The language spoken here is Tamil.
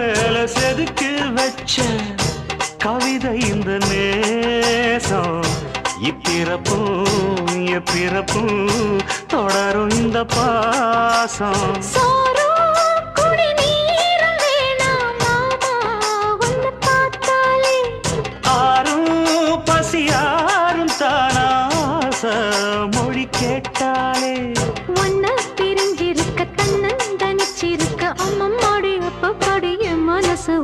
மேல செதுக்கி வச்ச கவிதை இந்த நேசம். இப்பிறப்பும் எப்பிறப்பும் தொடரும் இந்த பாசம். சோறும் குடிநீரும் வேணாம் மாமா, உன்னை பார்த்தாலே. ஆறும்